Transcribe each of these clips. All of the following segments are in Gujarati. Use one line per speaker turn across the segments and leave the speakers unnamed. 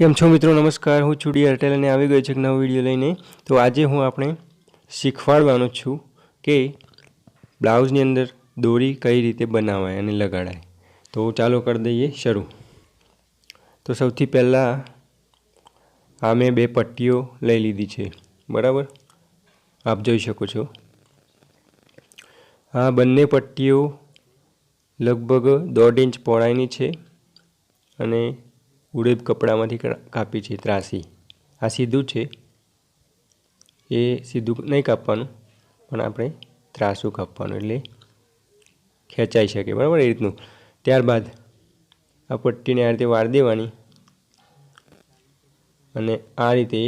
કેમ છો મિત્રો? નમસ્કાર. હું છુડી એરટેલ અને આવી ગયો છે એક નવો વીડિયો લઈને. તો આજે હું આપણે શીખવાડવાનો છું કે બ્લાઉઝની અંદર દોરી કઈ રીતે બનાવાય અને લગાડાય. તો ચાલો કરી દઈએ શરૂ. તો સૌથી પહેલાં આ મેં બે પટ્ટીઓ લઈ લીધી છે. બરાબર? આપ જોઈ શકો છો. આ બંને પટ્ટીઓ લગભગ દોઢ ઇંચ પહોળાઈની છે અને ઉડેદ કપડામાંથી કાપી છે, ત્રાસી. આ સીધું છે. એ સીધું નહીં કાપવાનું, પણ આપણે ત્રાસું કાપવાનું, એટલે ખેંચાઈ શકે, બરાબર એ રીતનું. ત્યારબાદ આ પટ્ટીને આ રીતે વાર દેવાની અને આ રીતે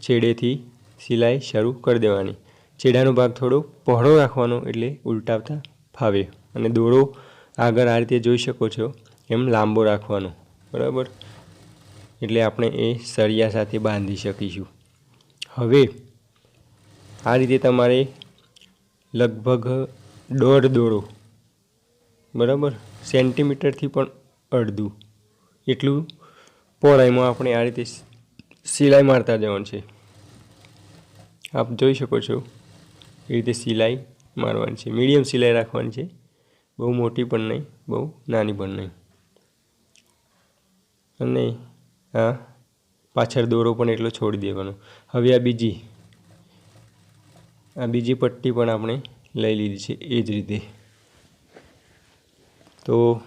છેડેથી સિલાઈ શરૂ કરી દેવાની. છેડાનો ભાગ થોડો પહોળો રાખવાનો, એટલે ઉલટાવતા ફાવે. અને દોરો આગળ આ રીતે જોઈ શકો છો, એમ લાંબો રાખવાનો. બરાબર? એટલે આપણે એ સળિયા સાથે બાંધી શકીશું. હવે આ રીતે તમારે લગભગ દોઢ દોરો, બરાબર? સેન્ટીમીટરથી પણ અડધું. એટલું પહોળાઈમાં આપણે આ રીતે સિલાઈ મારતા જવાનું છે. આપ જોઈ શકો છો, એ રીતે સિલાઈ મારવાની છે. મીડિયમ સિલાઈ રાખવાની છે. બહુ મોટી પણ નહીં, બહુ નાની પણ નહીં. અને આ પાછળ દોરો પણ એટલો છોડી દેવાનો. હવે આ બીજી. આ બીજી પટ્ટી પણ આપણે લઈ લીધી છે એ જ રીતે. તો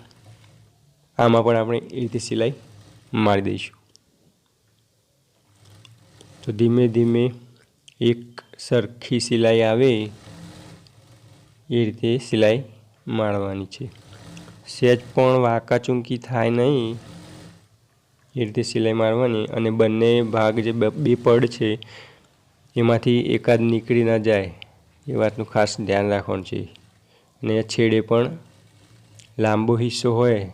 આમાં પણ આપણે એ રીતે સિલાઈ મારી દઈશું. તો ધીમે ધીમે એક સરખી સિલાઈ આવે એ રીતે સિલાઈ મારવાની છે. સહેજ પણ વાંકાચૂંકી થાય નહીં. એ રીતે સિલાઈ મારવાની અને બંને ભાગ જે બ- પડ છે, એમાંથી એકાદ નીકળી ના જાય, એ વાતનું ખાસ ધ્યાન રાખવાનું છે. અને છેડે પણ લાંબો હિસ્સો હોય,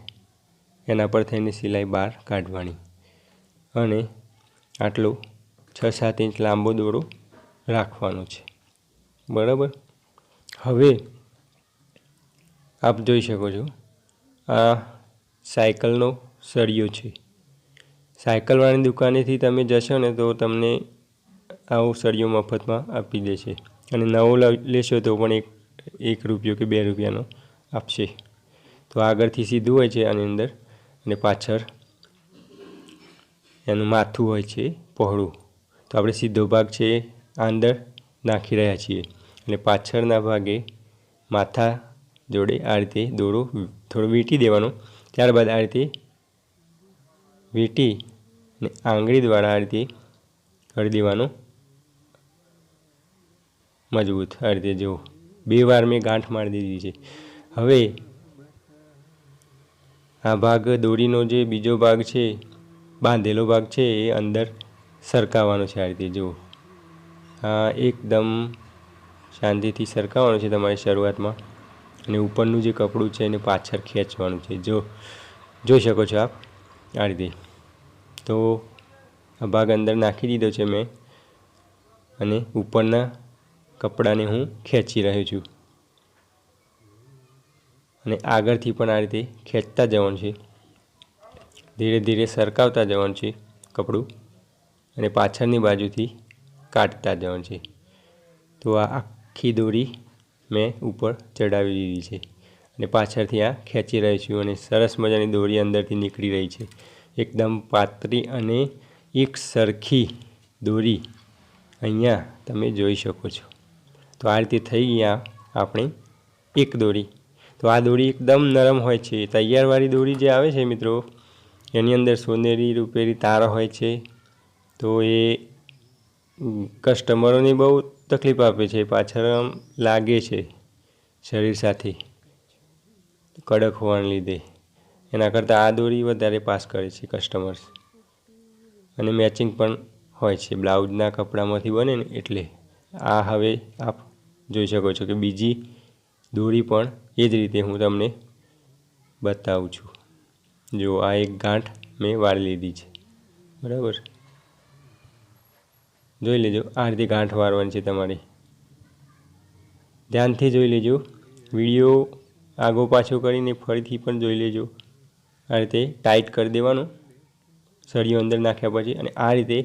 એના પર થઈને સિલાઈ બહાર કાઢવાની. અને આટલો છ સાત ઇંચ લાંબો દોરો રાખવાનો છે. બરાબર? હવે આપ જોઈ શકો છો, આ સાયકલનો સળિયો છે. સાયકલવાળાની દુકાનેથી તમે જશો ને તો તમને આવો સળિયો મફતમાં આપી દેશે. અને નવો લેશો તો પણ એક એક રૂપિયો કે બે રૂપિયાનો આપશે. તો આગળથી સીધું હોય છે આની અંદર અને પાછળ એનું માથું હોય છે પહોળું. તો આપણે સીધો ભાગ છે આ અંદર નાખી રહ્યા છીએ. અને પાછળના ભાગે માથા જોડે આ રીતે દોરો, થોડો વીંટી દેવાનો. ત્યારબાદ આ રીતે વીંટી અને આંગળી દ્વારા આ રીતે કરી દેવાનું. મજબૂત, આ રીતે જુઓ. બે વાર મેં ગાંઠ મારી દીધી છે. હવે આ ભાગ દોરીનો જે બીજો ભાગ છે, બાંધેલો ભાગ છે, એ અંદર સરકાવવાનો છે આ રીતે જુઓ. આ એકદમ શાંતિથી સરકાવવાનું છે તમારે શરૂઆતમાં. અને ઉપરનું જે કપડું છે એને પાછળ ખેંચવાનું છે. જો, જોઈ શકો છો આપ? આ રીતે. તો આ ભાગ અંદર નાખી દીધો છે મેં. અને ઉપરના કપડાને હું ખેંચી રહ્યો છું. અને આગળથી પણ આ રીતે ખેંચતા જવાનું છે. ધીરે ધીરે સરકાવતા જવાનું છે કપડું અને પાછળની બાજુથી કાઢતા જવાનું છે. તો આ આખી દોરી મેં ઉપર ચડાવી દીધી છે. અને પાછળથી આ ખેંચી રહ્યો છું અને સરસ મજાની દોરી અંદરથી નીકળી રહી છે. એકદમ પાતળી અને એક સરખી દોરી અહીંયા તમે જોઈ શકો છો. તો આ રીતે થઈ ગયા આપણે એક દોરી. તો આ દોરી એકદમ નરમ હોય છે. તૈયારવાળી દોરી જે આવે છે મિત્રો, એની અંદર સોનેરી રૂપેરી તાર હોય છે. તો એ કસ્ટમરોને બહુ તકલીફ આપે છે, પાછળ લાગે છે શરીર સાથે કડક હોવાને લીધે. એના કરતાં આ દોરી વધારે પાસ કરે છે કસ્ટમર્સ અને મેચિંગ પણ હોય છે. બ્લાઉઝના કપડામાંથી બને ને એટલે આ હવે આપ જોઈ શકો છો કે બીજી દોરી પણ એ જ રીતે હું તમને બતાવું છું. જો આ એક ગાંઠ મેં વાળી લીધી છે. બરાબર? જોઈ લેજો, આ રીતે ગાંઠ વારવાની છે તમારે. ધ્યાનથી જોઈ લેજો. વીડિયો આગો પાછો કરીને ફરીથી પણ જોઈ લેજો. આ રીતે ટાઈટ કરી દેવાનું. સળિયો અંદર નાખ્યા પછી અને આ રીતે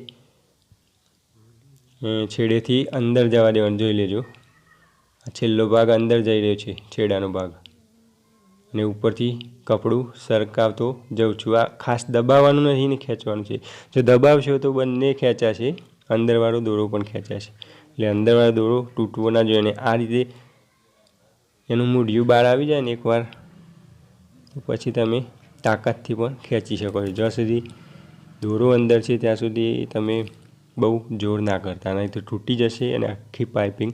છેડેથી અંદર જવા દેવાનું, જોઈ લેજો. આ છેલ્લો ભાગ અંદર જઈ રહ્યો છે, છેડાનો ભાગ. અને ઉપરથી કપડું સરકાવતો જઉં છું. આ ખાસ દબાવવાનું નથી ને ખેંચવાનું છે. જો દબાવશો તો બંને ખેંચાશે, અંદરવાળો દોરો પણ ખેંચાશે. એટલે અંદરવાળો દોરો તૂટવો ના જોઈએ અને આ રીતે એનું મૂઢિયું બહાર આવી જાય ને એકવાર પછી તમે તાકાતથી પણ ખેંચી શકો છો. જ્યાં સુધી દોરો અંદર છે, ત્યાં સુધી તમે બહુ જોર ના કરતા. નહીં તો તૂટી જશે અને આખી પાઇપિંગ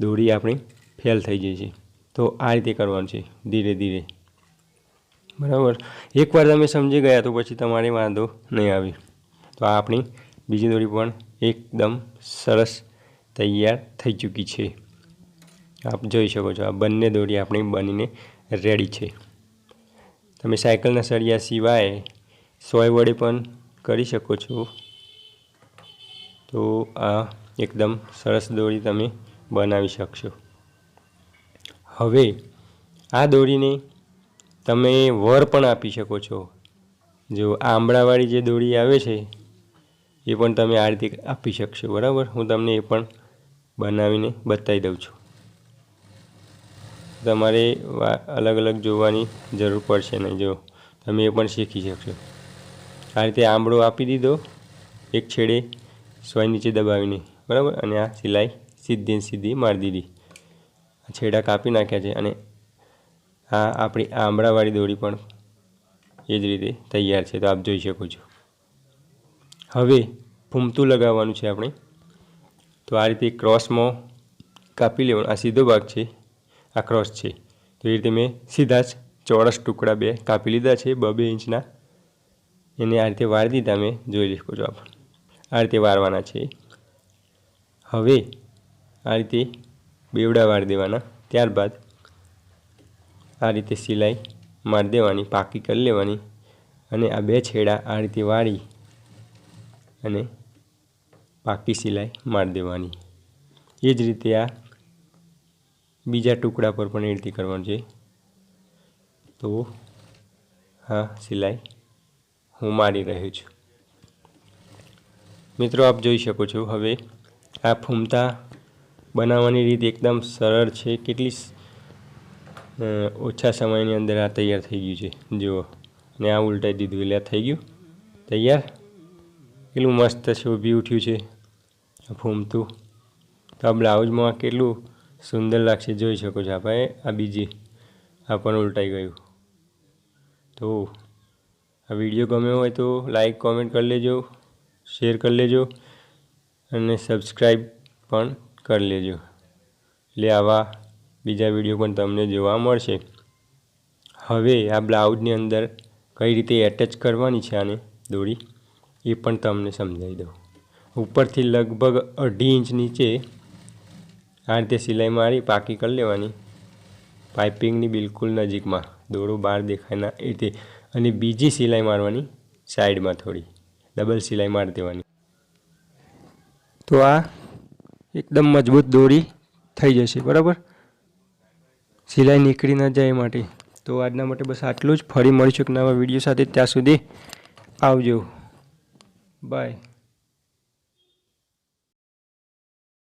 દોરી આપણી ફેલ થઈ જશે તો આ રીતે કરવાનું છે, ધીરે ધીરે. બરાબર? એકવાર તમે સમજી ગયા તો પછી તમારે વાંધો નહીં આવે. તો આ આપણી બીજી દોરી પણ એકદમ સરસ તૈયાર થઈ ચૂકી છે. આપ જોઈ શકો છો, આ બંને દોરી આપણી બનીને રેડી છે. તમે સાયકલના સળિયા સિવાય સોય વડે પણ કરી શકો છો. તો આ એકદમ સરસ દોરી તમે બનાવી શકશો. હવે આ દોરીને તમે વર પણ આપી શકો છો. જો આંબળાવાળી જે દોરી આવે છે, એ પણ તમે આ રીતે આપી શકશો. બરાબર? હું તમને એ પણ બનાવીને બતાવી દઉં છું. તમારે અલગ અલગ જોવાની જરૂર પડશે નહીં. જો, તમે એ પણ શીખી શકશો. આ રીતે આંબળો આપી દીધો. એક છેડે સોય નીચે દબાવીને, બરાબર? અને આ સિલાઈ સીધી સીધી મારી દીધી. છેડા કાપી નાખ્યા છે અને આ આપણી આંબળાવાળી દોરી પણ એ જ રીતે તૈયાર છે. તો આપ જોઈ શકો છો. હવે ફૂમતું લગાવવાનું છે આપણે. તો આ રીતે ક્રોસમાં કાપી લેવાનું. આ સીધો ભાગ છે. આ ક્રોસ છે. તો એ રીતે મેં સીધા જ ચોરસ ટુકડા બે કાપી લીધા છે, બે બે ઇંચના. એને આ રીતે વાળી દીધા મેં, જોઈ શકો છો આપ. આ રીતે વાળવાના છે. હવે આ રીતે બેવડા વાળી દેવાના. ત્યારબાદ આ રીતે સિલાઈ મારી દેવાની, પાકી કરી લેવાની અને આ બે છેડા આ રીતે વાળી અને પાકી સિલાઈ મારી દેવાની. એ જ રીતે આ બીજા ટુકડા પર પણ એ રીતે કરવાનું છે. તો, હા, સિલાઈ હું મારી રહ્યો છું. મિત્રો, આપ જોઈ શકો છો, હવે આ ફૂમતા બનાવવાની રીત એકદમ સરળ છે. કેટલી ઓછા સમયની અંદર આ તૈયાર થઈ ગયું છે. જુઓ ને આ ઉલટાઈ દીધું, એટલે થઈ ગયું. તૈયાર? કેટલું મસ્ત શોભી ઉઠ્યું છે ફૂમતું. તો આ બ્લાઉઝમાં કેટલું સુંદર લાગશે, જોઈ શકો છો આપણે. આ બીજી, આ પણ ઉલટાઈ ગયું. તો આ વીડિયો ગમ્યો હોય તો લાઈક કોમેન્ટ કરી લેજો શેર કરી લેજો અને સબસ્ક્રાઈબ પણ કરી લેજો. એટલે આવા બીજા વીડિયો પણ તમને જોવા મળશે. હવે આ બ્લાઉઝની અંદર કઈ રીતે એટેચ કરવાની છે આને દોરી એ પણ તમને સમજાવી દઉં. ઉપરથી લગભગ અઢી ઇંચ નીચે આ રીતે સિલાઈ મારી, પાકી કરી લેવાની. પાઇપિંગની બિલકુલ નજીકમાં દોરો બહાર દેખાય ના એ અને બીજી સિલાઈ મારવાની સાઈડમાં થોડી, ડબલ સિલાઈ મારી દેવાની. તો આ એકદમ મજબૂત દોરી થઈ જશે, બરાબર? સિલાઈ નીકળી ન જાય માટે. તો આજના માટે બસ આટલું જ. ફરી મળીશું એક નવા વીડિયો સાથે. ત્યાં સુધી આવજો. બાય.